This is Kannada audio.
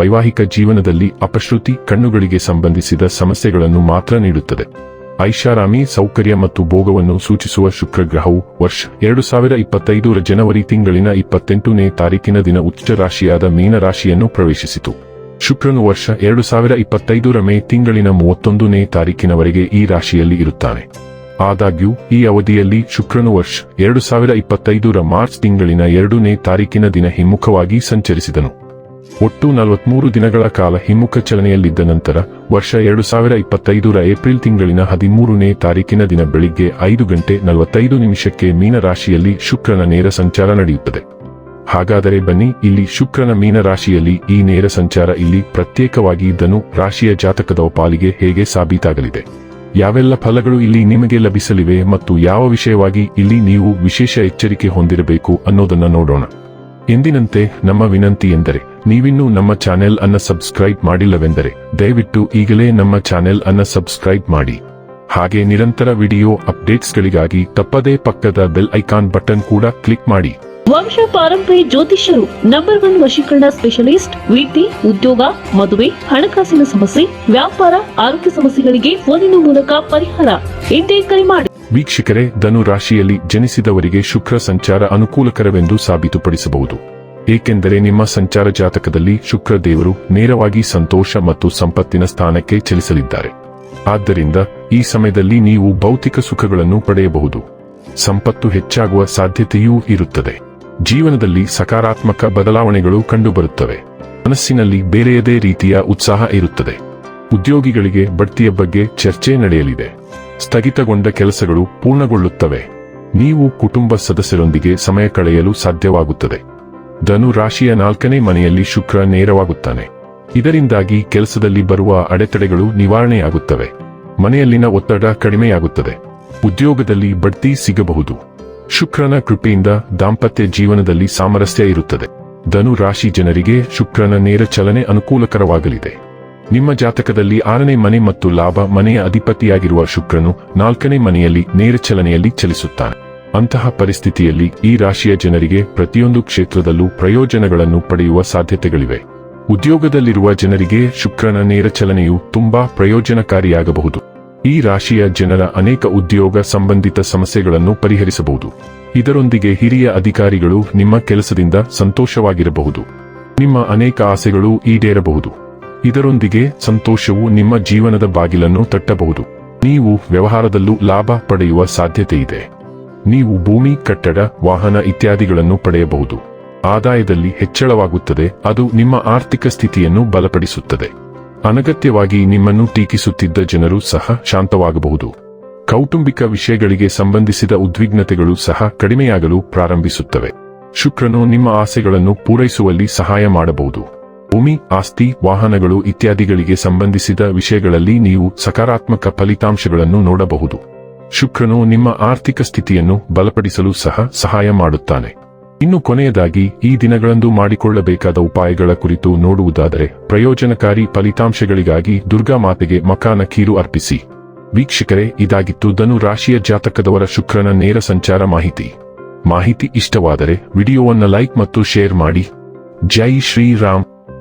ವೈವಾಹಿಕ ಜೀವನದಲ್ಲಿ ಅಪಶ್ರುತಿ ಕಣ್ಣುಗಳಿಗೆ ಸಂಬಂಧಿಸಿದ ಸಮಸ್ಯೆಗಳನ್ನು ಮಾತ್ರ ನೀಡುತ್ತದೆ. ಐಷಾರಾಮಿ ಸೌಕರ್ಯ ಮತ್ತು ಭೋಗವನ್ನು ಸೂಚಿಸುವ ಶುಕ್ರಗ್ರಹವು ವರ್ಷ ಎರಡು ಸಾವಿರ ಇಪ್ಪತ್ತೈದರ ಜನವರಿ ತಿಂಗಳಿನ ಇಪ್ಪತ್ತೆಂಟನೇ ತಾರೀಕಿನ ದಿನ ಉಚ್ಚ ರಾಶಿಯಾದ ಮೀನ ರಾಶಿಯನ್ನು ಪ್ರವೇಶಿಸಿತು. ಶುಕ್ರನು ವರ್ಷ ಎರಡು ಸಾವಿರ ಇಪ್ಪತ್ತೈದರ ಮೇ ತಿಂಗಳಿನ ಮೂವತ್ತೊಂದನೇ ತಾರೀಕಿನವರೆಗೆ ಈ ರಾಶಿಯಲ್ಲಿ ಇರುತ್ತಾನೆ. ಆದಾಗ್ಯೂ, ಈ ಅವಧಿಯಲ್ಲಿ ಶುಕ್ರನು ವರ್ಷ ಎರಡು ಸಾವಿರ ಇಪ್ಪತ್ತೈದರ ಮಾರ್ಚ್ ತಿಂಗಳಿನ ಎರಡನೇ ತಾರೀಕಿನ ದಿನ ಹಿಮ್ಮುಖವಾಗಿ ಸಂಚರಿಸಿದನು. ಒಟ್ಟು ನಲವತ್ಮೂರು ದಿನಗಳ ಕಾಲ ಹಿಮ್ಮುಖ ಚಲನೆಯಲ್ಲಿದ್ದ ನಂತರ, ವರ್ಷ ಎರಡು ಸಾವಿರ ಇಪ್ಪತ್ತೈದರ ಏಪ್ರಿಲ್ ತಿಂಗಳಿನ ಹದಿಮೂರನೇ ತಾರೀಕಿನ ದಿನ ಬೆಳಿಗ್ಗೆ ಐದು ಗಂಟೆ ನಲವತ್ತೈದು ನಿಮಿಷಕ್ಕೆ ಮೀನರಾಶಿಯಲ್ಲಿ ಶುಕ್ರನ ನೇರ ಸಂಚಾರ ನಡೆಯುತ್ತದೆ. ಹಾಗಾದರೆ ಬನ್ನಿ, ಇಲ್ಲಿ ಶುಕ್ರನ ಮೀನರಾಶಿಯಲ್ಲಿ ಈ ನೇರ ಸಂಚಾರ ಇಲ್ಲಿ ಪ್ರತ್ಯೇಕವಾಗಿ ಇದ್ದನು ರಾಶಿಯ ಜಾತಕದ ಪಾಲಿಗೆ ಹೇಗೆ ಸಾಬೀತಾಗಲಿದೆ? ಯಾವೆಲ್ಲ ಫಲಗಳು ಇಲ್ಲಿ ನಿಮಗೆ ಲಭಿಸಲಿವೆ ಮತ್ತು ಯಾವ ವಿಷಯವಾಗಿ ಇಲ್ಲಿ ನೀವು ವಿಶೇಷ ಎಚ್ಚರಿಕೆ ಹೊಂದಿರಬೇಕು ಅನ್ನೋದನ್ನ ನೋಡೋಣ. ಎಂದಿನಂತೆ, ನಮ್ಮ ವಿನಂತಿ ಎಂದರೆ ನೀವಿನ್ನೂ ನಮ್ಮ ಚಾನೆಲ್ ಅನ್ನ ಸಬ್ಸ್ಕ್ರೈಬ್ ಮಾಡಿಲ್ಲವೆಂದರೆ ದಯವಿಟ್ಟು ಈಗಲೇ ನಮ್ಮ ಚಾನೆಲ್ ಅನ್ನ ಸಬ್ಸ್ಕ್ರೈಬ್ ಮಾಡಿ. ಹಾಗೆ ನಿರಂತರ ವಿಡಿಯೋ ಅಪ್ಡೇಟ್ಸ್ಗಳಿಗಾಗಿ ತಪ್ಪದೇ ಪಕ್ಕದ ಬೆಲ್ ಐಕಾನ್ ಬಟನ್ ಕೂಡ ಕ್ಲಿಕ್ ಮಾಡಿ. ವಂಶ ಪಾರಂಪರ್ಯ ಜ್ಯೋತಿಷ್ಯರು ನಂಬರ್ ಒನ್ ವಶೀಕರಣ ಸ್ಪೆಷಲಿಸ್ಟ್ ವಿದ್ಯೆ ಉದ್ಯೋಗ ಮದುವೆ ಹಣಕಾಸಿನ ಸಮಸ್ಯೆ ವ್ಯಾಪಾರ ಆರೋಗ್ಯ ಸಮಸ್ಯೆಗಳಿಗೆ ಫೋನಿನ ಮೂಲಕ ಪರಿಹಾರ. ಇಂದೇ ಕರೆ ಮಾಡಿ. ವೀಕ್ಷಕರೇ ಧನು ರಾಶಿಯಲ್ಲಿ ಜನಿಸಿದವರಿಗೆ ಶುಕ್ರ ಸಂಚಾರ ಅನುಕೂಲಕರವೆಂದು ಸಾಬೀತುಪಡಿಸಬಹುದು. ಏಕೆಂದರೆ ನಿಮ್ಮ ಸಂಚಾರ ಜಾತಕದಲ್ಲಿ ಶುಕ್ರ ದೇವರು ನೇರವಾಗಿ ಸಂತೋಷ ಮತ್ತು ಸಂಪತ್ತಿನ ಸ್ಥಾನಕ್ಕೆ ಚಲಿಸಲಿದ್ದಾರೆ. ಆದ್ದರಿಂದ ಈ ಸಮಯದಲ್ಲಿ ನೀವು ಭೌತಿಕ ಸುಖಗಳನ್ನು ಪಡೆಯಬಹುದು. ಸಂಪತ್ತು ಹೆಚ್ಚಾಗುವ ಸಾಧ್ಯತೆಯೂ ಇರುತ್ತದೆ. ಜೀವನದಲ್ಲಿ ಸಕಾರಾತ್ಮಕ ಬದಲಾವಣೆಗಳು ಕಂಡುಬರುತ್ತವೆ. ಮನಸ್ಸಿನಲ್ಲಿ ಬೇರೆಯದೇ ರೀತಿಯ ಉತ್ಸಾಹ ಇರುತ್ತದೆ. ಉದ್ಯೋಗಿಗಳಿಗೆ ಬಡ್ತಿಯ ಬಗ್ಗೆ ಚರ್ಚೆ ನಡೆಯಲಿದೆ. ಸ್ಥಗಿತಗೊಂಡ ಕೆಲಸಗಳು ಪೂರ್ಣಗೊಳ್ಳುತ್ತವೆ. ನೀವು ಕುಟುಂಬ ಸದಸ್ಯರೊಂದಿಗೆ ಸಮಯ ಕಳೆಯಲು ಸಾಧ್ಯವಾಗುತ್ತದೆ. ಧನು ರಾಶಿಯ ನಾಲ್ಕನೇ ಮನೆಯಲ್ಲಿ ಶುಕ್ರ ನೇರವಾಗುತ್ತಾನೆ. ಇದರಿಂದಾಗಿ ಕೆಲಸದಲ್ಲಿ ಬರುವ ಅಡೆತಡೆಗಳು ನಿವಾರಣೆಯಾಗುತ್ತವೆ. ಮನೆಯಲ್ಲಿನ ಒತ್ತಡ ಕಡಿಮೆಯಾಗುತ್ತದೆ. ಉದ್ಯೋಗದಲ್ಲಿ ಬಡ್ತಿ ಸಿಗಬಹುದು. ಶುಕ್ರನ ಕೃಪೆಯಿಂದ ದಾಂಪತ್ಯ ಜೀವನದಲ್ಲಿ ಸಾಮರಸ್ಯ ಇರುತ್ತದೆ. ಧನು ರಾಶಿ ಜನರಿಗೆ ಶುಕ್ರನ ನೇರ ಚಲನೆ ಅನುಕೂಲಕರವಾಗಲಿದೆ. ನಿಮ್ಮ ಜಾತಕದಲ್ಲಿ ಆರನೇ ಮನೆ ಮತ್ತು ಲಾಭ ಮನೆಯ ಅಧಿಪತಿಯಾಗಿರುವ ಶುಕ್ರನು ನಾಲ್ಕನೇ ಮನೆಯಲ್ಲಿ ನೇರ ಚಲನೆಯಲ್ಲಿ ಚಲಿಸುತ್ತಾನೆ. ಅಂತಹ ಪರಿಸ್ಥಿತಿಯಲ್ಲಿ ಈ ರಾಶಿಯ ಜನರಿಗೆ ಪ್ರತಿಯೊಂದು ಕ್ಷೇತ್ರದಲ್ಲೂ ಪ್ರಯೋಜನಗಳನ್ನು ಪಡೆಯುವ ಸಾಧ್ಯತೆಗಳಿವೆ. ಉದ್ಯೋಗದಲ್ಲಿರುವ ಜನರಿಗೆ ಶುಕ್ರನ ನೇರ ಚಲನೆಯು ತುಂಬಾ ಪ್ರಯೋಜನಕಾರಿಯಾಗಬಹುದು. ಈ ರಾಶಿಯ ಜನರ ಅನೇಕ ಉದ್ಯೋಗ ಸಂಬಂಧಿತ ಸಮಸ್ಯೆಗಳನ್ನು ಪರಿಹರಿಸಬಹುದು. ಇದರೊಂದಿಗೆ ಹಿರಿಯ ಅಧಿಕಾರಿಗಳು ನಿಮ್ಮ ಕೆಲಸದಿಂದ ಸಂತೋಷವಾಗಿರಬಹುದು. ನಿಮ್ಮ ಅನೇಕ ಆಸೆಗಳು ಈಡೇರಬಹುದು. ಇದರೊಂದಿಗೆ ಸಂತೋಷವು ನಿಮ್ಮ ಜೀವನದ ಬಾಗಿಲನ್ನು ತಟ್ಟಬಹುದು. ನೀವು ವ್ಯವಹಾರದಲ್ಲೂ ಲಾಭ ಪಡೆಯುವ ಸಾಧ್ಯತೆಯಿದೆ. ನೀವು ಭೂಮಿ, ಕಟ್ಟಡ, ವಾಹನ ಇತ್ಯಾದಿಗಳನ್ನು ಪಡೆಯಬಹುದು. ಆದಾಯದಲ್ಲಿ ಹೆಚ್ಚಳವಾಗುತ್ತದೆ, ಅದು ನಿಮ್ಮ ಆರ್ಥಿಕ ಸ್ಥಿತಿಯನ್ನು ಬಲಪಡಿಸುತ್ತದೆ. ಅನಗತ್ಯವಾಗಿ ನಿಮ್ಮನ್ನು ಟೀಕಿಸುತ್ತಿದ್ದ ಜನರು ಸಹ ಶಾಂತವಾಗಬಹುದು. ಕೌಟುಂಬಿಕ ವಿಷಯಗಳಿಗೆ ಸಂಬಂಧಿಸಿದ ಉದ್ವಿಗ್ನತೆಗಳು ಸಹ ಕಡಿಮೆಯಾಗಲು ಪ್ರಾರಂಭಿಸುತ್ತವೆ. ಶುಕ್ರನು ನಿಮ್ಮ ಆಸೆಗಳನ್ನು ಪೂರೈಸುವಲ್ಲಿ ಸಹಾಯ ಮಾಡಬಹುದು. ಭೂಮಿ, ಆಸ್ತಿ, ವಾಹನಗಳು ಇತ್ಯಾದಿಗಳಿಗೆ ಸಂಬಂಧಿಸಿದ ವಿಷಯಗಳಲ್ಲಿ ನೀವು ಸಕಾರಾತ್ಮಕ ಫಲಿತಾಂಶಗಳನ್ನು ನೋಡಬಹುದು. ಶುಕ್ರನು ನಿಮ್ಮ ಆರ್ಥಿಕ ಸ್ಥಿತಿಯನ್ನು ಬಲಪಡಿಸಲು ಸಹ ಸಹಾಯ ಮಾಡುತ್ತಾನೆ. ಇನ್ನು ಕೊನೆಯದಾಗಿ, ಈ ದಿನಗಳಂದು ಮಾಡಿಕೊಳ್ಳಬೇಕಾದ ಉಪಾಯಗಳ ಕುರಿತು ನೋಡುವುದಾದರೆ, ಪ್ರಯೋಜನಕಾರಿ ಫಲಿತಾಂಶಗಳಿಗಾಗಿ ದುರ್ಗಾ ಮಾತೆಗೆ ಮಕಾನ ಕೀರು ಅರ್ಪಿಸಿ. ವೀಕ್ಷಕರೇ, ಇದಾಗಿತ್ತು ಧನು ರಾಶಿಯ ಜಾತಕದವರ ಶುಕ್ರನ ನೇರ ಸಂಚಾರ ಮಾಹಿತಿ. ಮಾಹಿತಿ ಇಷ್ಟವಾದರೆ, ವಿಡಿಯೋವನ್ನು ಲೈಕ್ ಮತ್ತು ಶೇರ್ ಮಾಡಿ. ಜೈ ಶ್ರೀರಾಮ್.